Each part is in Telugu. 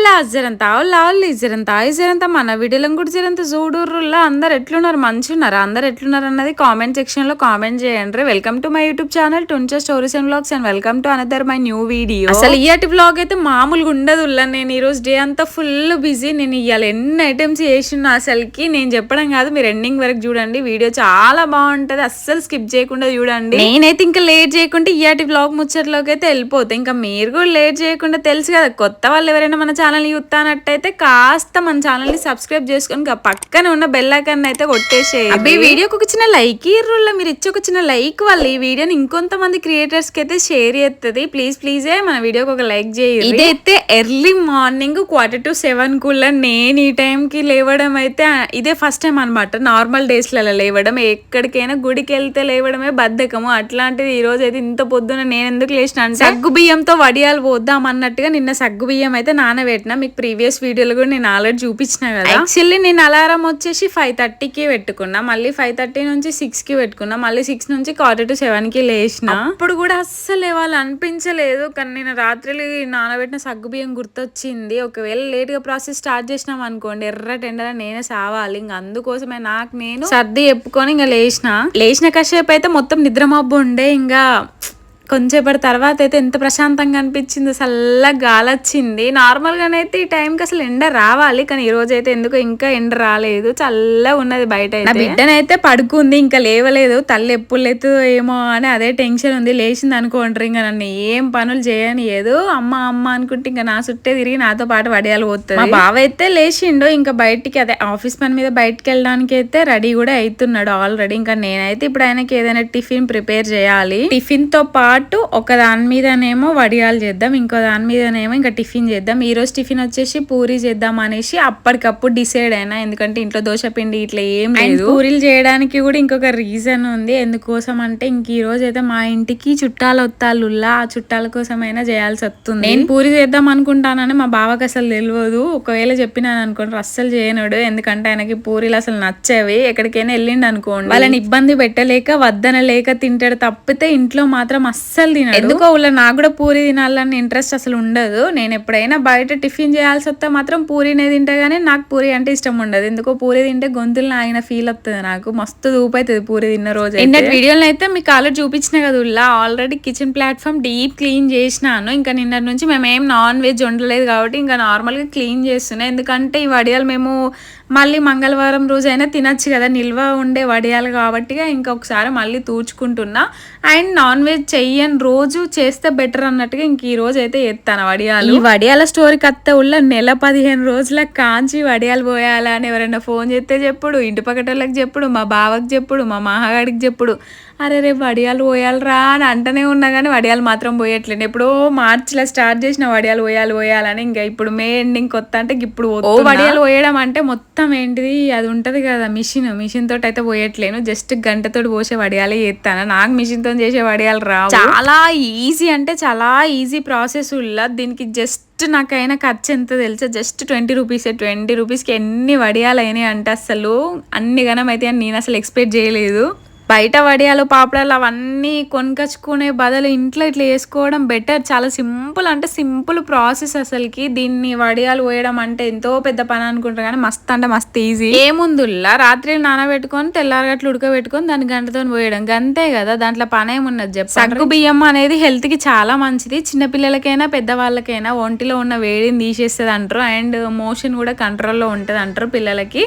అలా జరంత లావులు జరంత జరంత మన వీడియోలను కూడా జరంత చూడుర్రులా అందరు ఎట్లున్నారు? మంచి ఉన్నారు అందరు ఎట్లున్నారు అన్నది కామెంట్ సెక్షన్లో కామెంట్ చేయండి. Welcome to my YouTube channel టుంచా stories and blogs and welcome to another my new video. అసలు ఇయ్యాటి బ్లాగ్ అయితే మామూలుగా ఉండదు నేను ఈ రోజు డే అంతా ఫుల్ బిజీ. నేను ఇవాళ ఎన్ని ఐటమ్స్ చేసిన అసలుకి నేను చెప్పడం కాదు. మీరు ఎండింగ్ వరకు చూడండి. వీడియో చాలా బాగుంటది. అస్సలు స్కిప్ చేయకుండా చూడండి. నేనైతే ఇంకా లేట్ చేయకుండా ఇయాటి బ్లాగ్ ముచ్చట్లోకి అయితే వెళ్ళిపోతా. ఇంకా మీరు కూడా లేట్ చేయకుండా తెలుసు కదా. కొత్త వాళ్ళు ఎవరైనా మన ఛానల్ చూస్తానట్టయితే కాస్త మన ఛానల్ని సబ్స్క్రైబ్ చేసుకొని పక్కన ఉన్న బెల్ ఐకాన్ అయితే కొట్టేసేయండి అబ్బే వీడియోకి ఒక చిన్న లైక్ ఇర్రుల్లో మీరు ఇచ్చి ఒక చిన్న లైక్ వల్ల ఈ వీడియోని ఇంకొంతమంది క్రియేటర్స్కి అయితే షేర్ చేస్తుంది ప్లీజ్ ప్లీజే మన వీడియోకి ఒక లైక్ చేయండి ఇదైతే early morning quarter to seven కుల్లా నేను ఈ టైం కి లేవడం అయితే ఇదే ఫస్ట్ టైం అనమాట నార్మల్ డేస్లలో లేవడం ఎక్కడికైనా గుడికి వెళ్తే లేవడమే బద్ధకము. అట్లాంటిది ఈ రోజు అయితే ఇంత పొద్దున నేను ఎందుకు లేచిన అంటే సగ్గు బియ్యంతో వడియాలు పోద్దాం అన్నట్టుగా నిన్న సగ్గు బియ్యం అయితే నానబెట్టిన మీకు ప్రీవియస్ వీడియోలో కూడా నేను ఆల్రెడీ చూపించిన కదా. యాక్చువల్లీ నేను అలారం వచ్చేసి ఫైవ్ థర్టీకి పెట్టుకున్నా. మళ్ళీ ఫైవ్ థర్టీ నుంచి సిక్స్కి పెట్టుకున్నా. మళ్ళీ సిక్స్ నుంచి క్వార్టర్ టు సెవెన్కి లేచిన. అప్పుడు కూడా అస్సలు ఇవాళ అనిపించలేదు. కానీ నేను రాత్రి నానబెట్టిన సగ్గు బియ్యం గుర్తొచ్చింది. ఒకవేళ లేట్గా ప్రాసెస్ స్టార్ట్ చేసినాం అనుకోండి ఎర్ర టెండర్ నేనే సావాలి. ఇంకా అందుకోసమే నాకు నేను సర్ది చెప్పుకొని ఇంకా లేచిన. లేచిన కాసేపు అయితే మొత్తం నిద్ర మబ్బు ఉండే. ఇంకా కొంచెంసేపటి తర్వాత అయితే ఎంత ప్రశాంతంగా అనిపించింది చల్లగా గాలి వచ్చింది నార్మల్గానైతే ఈ టైంకి అసలు ఎండ రావాలి కానీ ఈ రోజు అయితే ఎందుకో ఇంకా ఎండ రాలేదు. చల్లగా ఉన్నది బయట నా బిడ్డనైతే పడుకుంది ఇంకా లేవలేదు. తల్లి ఎప్పుడు లేదో ఏమో అని అదే టెన్షన్ ఉంది. లేచింది అనుకోండి ఇంకా నన్ను ఏం పనులు చేయని ఏదో అమ్మ అమ్మ అనుకుంటే ఇంకా నా చుట్టే తిరిగి నాతో పాటు వడియాలు పోతుంది. మా బావ అయితే లేచిండు ఇంకా బయటికి అదే ఆఫీస్ పని మీద బయటికి వెళ్ళడానికి అయితే రెడీ కూడా అవుతున్నాడు ఆల్రెడీ. ఇంకా నేనైతే ఇప్పుడు ఆయనకి ఏదైనా టిఫిన్ ప్రిపేర్ చేయాలి. టిఫిన్తో పాటు ఒక దాని మీదనేమో వడియాలు చేద్దాం ఇంకో దాని మీదనేమో ఇంకా టిఫిన్ చేద్దాం. ఈ రోజు టిఫిన్ వచ్చేసి పూరి చేద్దాం అనేసి అప్పటికప్పుడు డిసైడ్ అయినా. ఎందుకంటే ఇంట్లో దోశ పిండి ఇట్లా ఏం లేదు. పూరీలు చేయడానికి కూడా ఇంకొక రీజన్ ఉంది. ఎందుకోసం అంటే ఇంక ఈ రోజు అయితే మా ఇంటికి చుట్టాలు వత్తాలుల్లా ఆ చుట్టాల కోసమైనా చేయాల్సి వస్తుంది. నేను పూరి చేద్దాం అనుకుంటానని మా బావకి అసలు తెలియదు ఒకవేళ చెప్పినాను అనుకోండి. అస్సలు చేయనుడు. ఎందుకంటే ఆయనకి పూరీలు అసలు నచ్చేవి. ఎక్కడికైనా వెళ్ళిండు అనుకోండి వాళ్ళని ఇబ్బంది పెట్టలేక వద్దనలేక తింటాడు తప్పితే ఇంట్లో మాత్రం అస్సలు తినడు. ఎందుకో ఊళ్ళో నాకు కూడా పూరి తినాలని ఇంట్రెస్ట్ అసలు ఉండదు. నేను ఎప్పుడైనా బయట టిఫిన్ చేయాల్సి వస్తే మాత్రం పూరీనే తింటా కానీ నాకు పూరి అంటే ఇష్టం ఉండదు. ఎందుకో పూరి తింటే గొంతులు ఆగిన ఫీల్ వస్తుంది నాకు. మస్తు దూపు అవుతుంది పూరి తిన్న రోజు ఇంటర్ వీడియోలో అయితే మీకు ఆల్రెడీ చూపించిన కదా ఉల్లా. Already kitchen platform deep clean చేసినాను. ఇంకా నిన్నటి నుంచి మేము ఏం నాన్ వెజ్ వండలేదు కాబట్టి ఇంకా నార్మల్గా క్లీన్ చేస్తున్నాం. ఎందుకంటే ఈ వడియాలు మేము మళ్ళీ మంగళవారం రోజు అయినా తినచ్చు కదా నిల్వ ఉండే వడియాలు కాబట్టి ఇంకొకసారి మళ్ళీ తూచుకుంటున్నా. అండ్ నాన్ వెజ్ చెయ్యని రోజు చేస్తే బెటర్ అన్నట్టుగా ఇంక ఈ రోజు అయితే ఎత్తాను వడియాలు. ఈ వడియాల స్టోరీకి అత్తే ఉల్ల నెల పదిహేను రోజుల కాంచి వడియాలు పోయాలా అని ఎవరైనా ఫోన్ చేస్తే చెప్పుడు ఇంటి పక్కటోళ్ళకి చెప్పుడు మా బావకి చెప్పుడు మా మహాగాడికి చెప్పుడు. అరే రేపు వడియాలు పోయాలరా అని అంటనే ఉన్నా కానీ వడియాలు మాత్రం పోయట్లేదు ఎప్పుడో మార్చిలో స్టార్ట్ చేసిన వడియాలు పోయాలి పోయాలని ఇంకా ఇప్పుడు మే ఎండింగ్ కొత్త అంటే ఇప్పుడు ఓ వడియాలు పోయడం అంటే మొత్తం ఏంటిది? అది ఉంటది కదా మిషన్. మిషన్ తోటి అయితే పోయట్లేను. జస్ట్ గంటతోటి పోసే వడియాలే చేస్తాను. నాకు మిషన్తో చేసే వడియాలు రావు. చాలా ఈజీ అంటే చాలా ఈజీ ప్రాసెస్ ఉల్ల. దీనికి జస్ట్ నాకైనా ఖర్చు ఎంత తెలుసా? జస్ట్ ట్వంటీ రూపీస్ ట్వంటీ రూపీస్కి ఎన్ని వడియాలు అయినాయి అంటే అసలు అన్ని గణం అయితే నేను అసలు ఎక్స్పెక్ట్ చేయలేదు. బయట వడియాలు పాపడాలు అవన్నీ కొనుకొచ్చుకునే బదులు ఇంట్లో ఇట్లా వేసుకోవడం బెటర్ చాలా సింపుల్ అంటే సింపుల్ ప్రాసెస్ అసలుకి. దీన్ని వడియాలు పోయడం అంటే ఎంతో పెద్ద పని అనుకుంటారు కానీ మస్తు అంటే మస్తు ఈజీ ఏముందుల్లా రాత్రి నానబెట్టుకొని తెల్లారగట్లు ఉడకబెట్టుకొని దాన్ని గంటతో పోయడం. గంతే కదా దాంట్లో పని ఏమున్నది చెప్పు సగ్గు బియ్యం అనేది హెల్త్కి చాలా మంచిది. చిన్నపిల్లలకైనా పెద్దవాళ్ళకైనా ఒంటిలో ఉన్న వేడిని తీసేస్తుంది అంటారు. అండ్ మోషన్ కూడా కంట్రోల్లో ఉంటుంది అంటారు పిల్లలకి.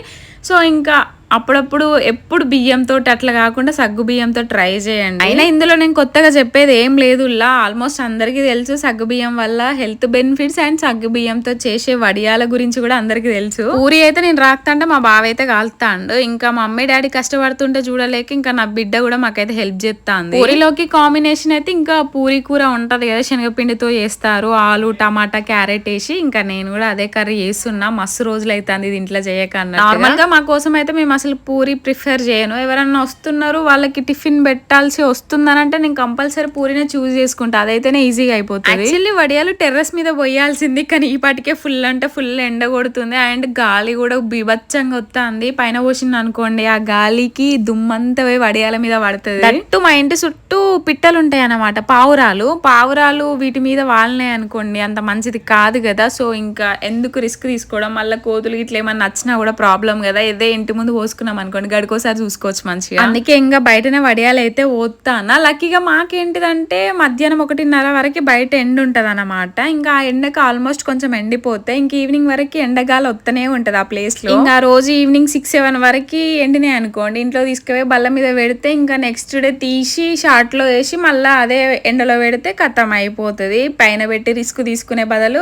సో ఇంకా అప్పుడప్పుడు ఎప్పుడు బియ్యంతో అట్లా కాకుండా సగ్గు బియ్యంతో ట్రై చేయండి. అయినా ఇందులో నేను కొత్తగా చెప్పేది ఏం లేదు. ఆల్మోస్ట్ అందరికీ తెలుసు సగ్గు బియ్యం వల్ల హెల్త్ బెనిఫిట్స్ అండ్ సగ్గు బియ్యంతో చేసే వడియాల గురించి కూడా అందరికీ తెలుసు. పూరి అయితే నేను రాకుతాంటే మా బావ అయితే కాలుతాండు ఇంకా మా మమ్మీ డాడీ కష్టపడుతుంటే చూడలేక ఇంకా నా బిడ్డ కూడా మాకైతే హెల్ప్ చేస్తాంది. పూరిలోకి కాంబినేషన్ అయితే ఇంకా పూరి కూర ఉంటది కదా శనగపిండితో చేస్తారు. ఆలు టమాటా క్యారెట్ వేసి ఇంకా నేను కూడా అదే కర్రీ చేస్తున్నా. మస్తు రోజులు అవుతుంది ఇది ఇంట్లో చేయకన్నా నార్మల్గా మా కోసం అయితే మేము అసలు పూరి ప్రిఫర్ చేయను. ఎవరన్నా వస్తున్నారు వాళ్ళకి టిఫిన్ పెట్టాల్సి వస్తుందనంటే నేను కంపల్సరీ పూరినే చూస్ చేసుకుంటా. అదైతేనే ఈజీగా అయిపోతుంది. యాక్చువల్లీ వడియాలు టెర్రస్ మీద పోయాల్సింది కానీ ఈ పాటికే ఫుల్ అంటే ఫుల్ ఎండ కొడుతుంది. అండ్ గాలి కూడా బీభత్సంగా వస్తుంది పైన పోసింది అనుకోండి ఆ గాలికి దుమ్మంతా పోయి వడియాల మీద పడుతుంది. దట్టు మా ఇంటి చుట్టూ పిట్టలు ఉంటాయి అన్నమాట పావురాలు. పావురాలు వీటి మీద వాళ్ళనే అనుకోండి అంత మంచిది కాదు కదా సో ఇంకా ఎందుకు రిస్క్ తీసుకోవడం? మళ్ళీ కోతులు ఇట్లా ఏమన్నా నచ్చినా కూడా ప్రాబ్లం కదా ఇదే ఇంటి ముందు పోసుకున్నాం అనుకోండి గడికోసారి చూసుకోవచ్చు మంచిగా. అందుకే ఇంకా బయటనే వడియాలు అయితే పోతానా లక్కీగా మాకేంటిదంటే మధ్యాహ్నం ఒకటిన్నర వరకు బయట ఎండ ఉంటది అనమాట ఇంకా ఆ ఎండకు ఆల్మోస్ట్ కొంచెం ఎండిపోతే ఇంక ఈవినింగ్ వరకు ఎండగాలి వస్తూనే ఉంటది ఆ ప్లేస్లో ఇంకా రోజు ఈవినింగ్ సిక్స్ సెవెన్ వరకు ఎండినాయి అనుకోండి ఇంట్లో తీసుకుపోయి బల్ల మీద పెడితే ఇంకా నెక్స్ట్ డే తీసి షార్ట్లో వేసి మళ్ళీ అదే ఎండలో పెడితే కథం అయిపోతుంది. పైన పెట్టి రిస్క్ తీసుకునే బదులు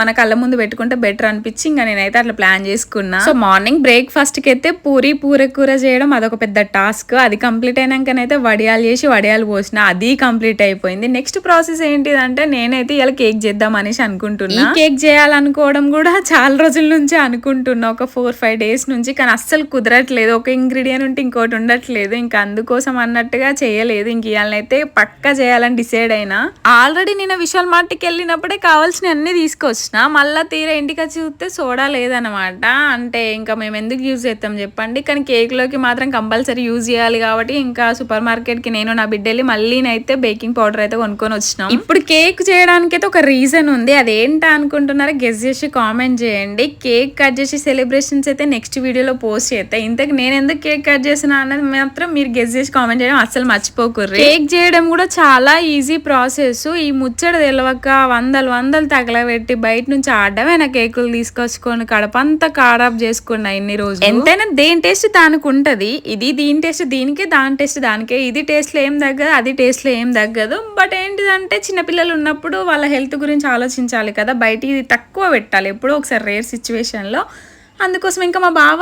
మన కళ్ళ ముందు పెట్టుకుంటే బెటర్ అనిపించి ఇంకా నేనైతే అట్లా ప్లాన్ చేసుకున్నా. సో మార్నింగ్ బ్రేక్ఫాస్ట్కి అయితే పూరి పూర కూర చేయడం అదొక పెద్ద టాస్క్. అది కంప్లీట్ అయినాకనైతే వడియాలు చేసి వడియాలు పోసిన. అది కంప్లీట్ అయిపోయింది. నెక్స్ట్ ప్రాసెస్ ఏంటిదంటే నేనైతే ఇలా కేక్ చేద్దాం అనేసి అనుకుంటున్నా కేక్ చేయాలనుకోవడం కూడా చాలా రోజుల నుంచి అనుకుంటున్నా. ఒక ఫోర్ ఫైవ్ డేస్ నుంచి. కానీ అస్సలు కుదరట్లేదు. ఒక ఇంగ్రీడియంట్ ఉంటే ఇంకోటి ఉండట్లేదు. ఇంకా అందుకోసం అన్నట్టుగా చేయలేదు. ఇంక ఇవాళనైతే పక్కా చేయాలని డిసైడ్ అయినా. ఆల్రెడీ నేను విశాల్ మార్ట్కి వెళ్ళినప్పుడే కావాల్సిన అన్ని తీసుకొచ్చిన. మళ్ళా తీరా ఇంటికి వచ్చి చూస్తే సోడా లేదనమాట. అంటే ఇంకా మేము ఎందుకు యూజ్ చేస్తాం చెప్పండి. కానీ కేక్లోకి మాత్రం కంపల్సరీ యూజ్ చేయాలి కాబట్టి ఇంకా సూపర్ మార్కెట్కి నేను నా బిడ్డ వెళ్ళి మళ్ళీ అయితే బేకింగ్ పౌడర్ అయితే కొనుక్కొని వచ్చినాం. ఇప్పుడు కేక్ చేయడానికి అయితే ఒక రీజన్ ఉంది. అదేంటా అనుకుంటున్నారో గెస్ చేసి కామెంట్ చేయండి. కేక్ కట్ చేసి సెలబ్రేషన్స్ అయితే నెక్స్ట్ వీడియోలో పోస్ట్ చేస్తా. ఇంతకు నేను ఎందుకు కేక్ కట్ చేసిన అన్నది మాత్రం మీరు గెస్ చేసి కామెంట్ చేయడం అస్సలు మర్చిపోకూర్రు. కేక్ చేయడం కూడా చాలా ఈజీ ప్రాసెస్. ఈ ముచ్చట తెలవక వందలు వందలు తగలబెట్టి బయట నుంచి ఆడమే కేకులు తీసుకొచ్చుకొని కడపంతా కాడాప్ చేసుకున్నా ఇన్ని రోజులు. ఎంతైనా దేని టేస్ట్ దానికి ఉంటుంది? ఇది దీని టేస్ట్ దీనికే దాని టేస్ట్ దానికే. ఇది టేస్ట్లో ఏం తగ్గదు అది టేస్ట్లో ఏం తగ్గదు. బట్ ఏంటిదంటే చిన్నపిల్లలు ఉన్నప్పుడు వాళ్ళ హెల్త్ గురించి ఆలోచించాలి కదా. బయట ఇది తక్కువ పెట్టాలి ఎప్పుడో ఒకసారి రేర్ సిచ్యువేషన్లో. అందుకోసం ఇంకా మా బావ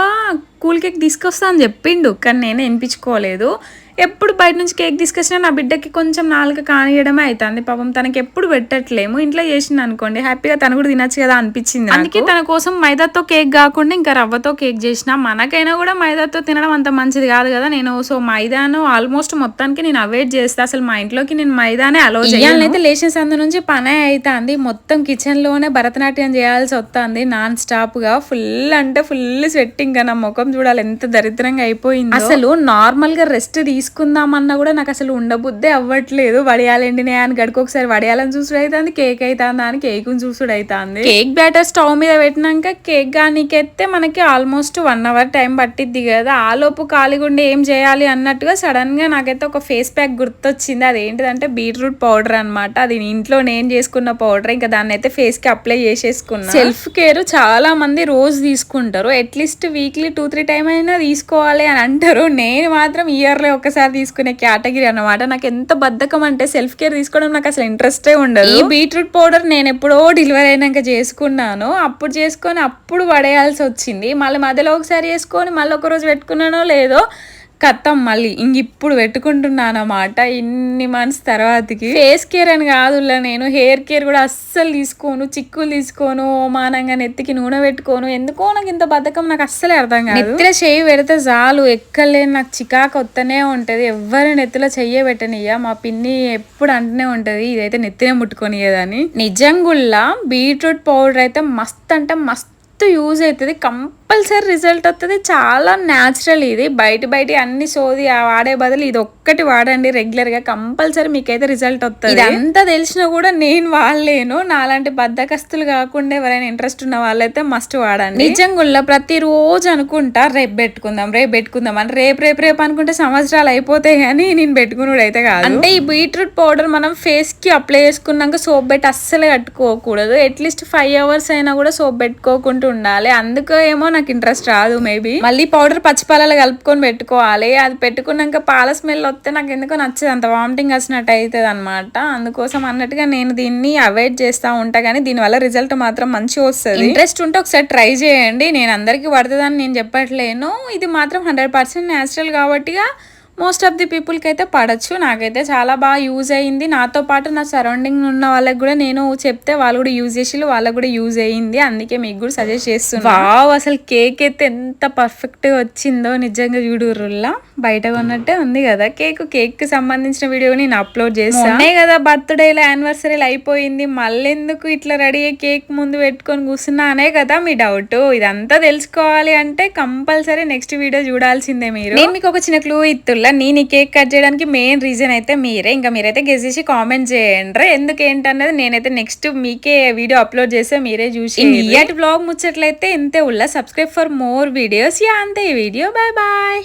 కూల్ కేక్ తీసుకొస్తా అని చెప్పిండు. కానీ నేనే వినిపించుకోలేదు ఎప్పుడు బయట నుంచి కేక్ తీసుకొచ్చినా నా బిడ్డకి కొంచెం నాలుక కానియడమే అవుతుంది పాపం తనకి ఎప్పుడు పెట్టట్లేము. ఇంట్లో చేసింది అనుకోండి. హ్యాపీగా తను కూడా తినచ్చు కదా అనిపించింది అందుకే తన కోసం మైదాతో కేక్ కాకుండా ఇంకా రవ్వతో కేక్ చేసిన మనకైనా కూడా మైదాతో తినడం అంత మంచిది కాదు కదా. నేను సో మైదాను ఆల్మోస్ట్ మొత్తానికి నేను అవాయిడ్ చేస్తా. అసలు మా ఇంట్లోకి నేను మైదానే అలో చేయాలనైతే లేచిన సందు నుంచి పనే అవుతుంది మొత్తం కిచెన్లోనే భరతనాట్యం చేయాల్సి వస్తుంది. నాన్ స్టాప్గా ఫుల్ అంటే ఫుల్ స్వెట్టింగ్ నా ముఖం చూడాలి. ఎంత దరిద్రంగా అయిపోయింది. అసలు నార్మల్గా రెస్ట్ తీసుకుందామన్నా కూడా నాకు అసలు ఉండబుద్దే అవ్వట్లేదు. వడియాలండినే అని గడికి ఒకసారి వడియాలని చూసుడు అవుతుంది కేక్ అవుతుందా అని కేక్ చూసుడు అవుతుంది కేక్ బ్యాటర్ స్టవ్ మీద పెట్టినాక కేక్ గానికెత్తే మనకి ఆల్మోస్ట్ వన్ అవర్ టైం పట్టిద్ది కదా. ఆ లోపు ఖాళీగుండి ఏం చేయాలి అన్నట్టుగా సడన్గా నాకైతే ఒక ఫేస్ ప్యాక్ గుర్తొచ్చింది. అదేంటిదంటే బీట్రూట్ పౌడర్ అన్నమాట. అది ఇంట్లో నేను చేసుకున్న పౌడర్. ఇంకా దాన్ని అయితే ఫేస్కి అప్లై చేసేసుకున్నా. సెల్ఫ్ కేర్ చాలా మంది రోజు తీసుకుంటారు. At least weekly two three time అయినా తీసుకోవాలి అని అంటారు. నేను మాత్రం ఇయర్లో ఒకసారి తీసుకునే కేటగిరీ అన్నమాట. నాకు ఎంత బద్ధకం అంటే సెల్ఫ్ కేర్ తీసుకోవడం నాకు అసలు ఇంట్రెస్టే ఉండదు. ఈ బీట్రూట్ పౌడర్ నేను ఎప్పుడో డెలివరీ అయినాక చేసుకున్నాను. అప్పుడు చేసుకొని అప్పుడు పడేయాల్సి వచ్చింది. మళ్ళీ మధ్యలో ఒకసారి చేసుకొని మళ్ళీ ఒక రోజు పెట్టుకున్నానో లేదో కత్తం మళ్ళీ. ఇంక ఇప్పుడు పెట్టుకుంటున్నాను అన్నమాట. ఇన్ని మంత్స్ తర్వాతకి. ఫేస్ కేర్ అని కాదులా నేను. హెయిర్ కేర్ కూడా అస్సలు తీసుకోను. చిక్కులు తీసుకోను. ఓమానంగా నెత్తికి నూనె పెట్టుకోను. ఎందుకో నాకు ఇంత బద్ధకం నాకు అస్సలే అర్థం కాదు. నెత్తిలో చెయ్యి పెడితే చాలు. ఎక్కలేని నాకు చికాకు వస్తూనే ఉంటది. ఎవ్వరు నెత్తిలో చెయ్యే పెట్టనియ్య మా పిన్ని ఎప్పుడు అంటూనే ఉంటది ఇదైతే నెత్తినే ముట్టుకొనియదని నిజంగుల్లా బీట్రూట్ పౌడర్ అయితే మస్త్ అంటే మస్త్ యూజ్ అవుతుంది కంపల్సరీ రిజల్ట్ వస్తుంది చాలా న్యాచురల్ ఇది. బయట బయట అన్ని సోది ఆ వాడే బదులు ఇది ఒక్కటి వాడండి రెగ్యులర్గా కంపల్సరీ మీకైతే రిజల్ట్ వస్తుంది ఇదంతా తెలిసినా కూడా నేను వాడలేను. నాలాంటి బద్దకస్తులు కాకుండా ఎవరైనా ఇంట్రెస్ట్ ఉన్న వాళ్ళైతే మస్ట్ వాడండి. నిజంగా ప్రతి రోజు అనుకుంటా రేపు పెట్టుకుందాం రేపు పెట్టుకుందాం అని. రేపు రేపు రేపు అనుకుంటే సంవత్సరాలు అయిపోతాయి కానీ నేను పెట్టుకున్నాడు అయితే కాదు. అంటే ఈ బీట్రూట్ పౌడర్ మనం ఫేస్కి అప్లై చేసుకున్నాక సోప్ పెట్టి అస్సలు కట్టుకోకూడదు. అట్లీస్ట్ ఫైవ్ అవర్స్ అయినా కూడా సోప్ పెట్టుకోకుండా ఉండాలి. అందుకో ఏమో నాకు ఇంట్రెస్ట్ రాదు మేబీ మళ్ళీ పౌడర్ పచ్చిపాలలో కలుపుకొని పెట్టుకోవాలి. అది పెట్టుకున్నాక పాల స్మెల్ వస్తే నాకు ఎందుకో నచ్చదు. అంత వామిటింగ్ వచ్చినట్టు అవుతుంది అనమాట అందుకోసం అన్నట్టుగా నేను దీన్ని అవాయిడ్ చేస్తా ఉంటా కానీ దీనివల్ల రిజల్ట్ మాత్రం మంచిగా వస్తుంది. ఇంట్రెస్ట్ ఉంటే ఒకసారి ట్రై చేయండి. నేను అందరికీ పడుతుందని నేను చెప్పట్లేను. ఇది మాత్రం హండ్రెడ్ పర్సెంట్ న్యాచురల్ కాబట్టిగా మోస్ట్ ఆఫ్ ది పీపుల్కి అయితే పడచ్చు. నాకైతే చాలా బాగా యూజ్ అయ్యింది. నాతో పాటు నా సరౌండింగ్ ఉన్న వాళ్ళకి కూడా నేను చెప్తే వాళ్ళు కూడా యూజ్ చేసి వాళ్ళకి కూడా యూజ్ అయ్యింది. అందుకే మీకు కూడా సజెస్ట్ చేస్తున్నా. వావ్ అసలు కేక్ అయితే ఎంత పర్ఫెక్ట్గా వచ్చిందో నిజంగా చూడుర్రుల్లా బయట కొన్నట్టే ఉంది కదా. కేక్ కేక్ సంబంధించిన వీడియో నేను అప్లోడ్ చేస్తాను కదా బర్త్డేలో యానివర్సరీలు అయిపోయింది. మళ్ళీ ఎందుకు ఇట్లా రెడీ అయ్యి కేక్ ముందు పెట్టుకొని కూర్చున్నా అనే కదా మీ డౌట్ ఇదంతా తెలుసుకోవాలి అంటే కంపల్సరీ నెక్స్ట్ వీడియో చూడాల్సిందే మీరు. నేను మీకు ఒక చిన్న క్లూ ఇత్తుల్లా నేను ఈ కేక్ కట్ చేయడానికి మెయిన్ రీజన్ అయితే మీరే. ఇంకా మీరైతే గెస్ చేసి కామెంట్ చేయండి ఎందుకు ఏంటన్నది నేనైతే నెక్స్ట్ మీకే వీడియో అప్లోడ్ చేస్తే మీరే చూసి ఇయటి బ్లాగ్ ముచ్చట్లయితే ఇంతే. ఉల్లా subscribe for more videos yeah అంతే ఈ వీడియో బాయ్ బాయ్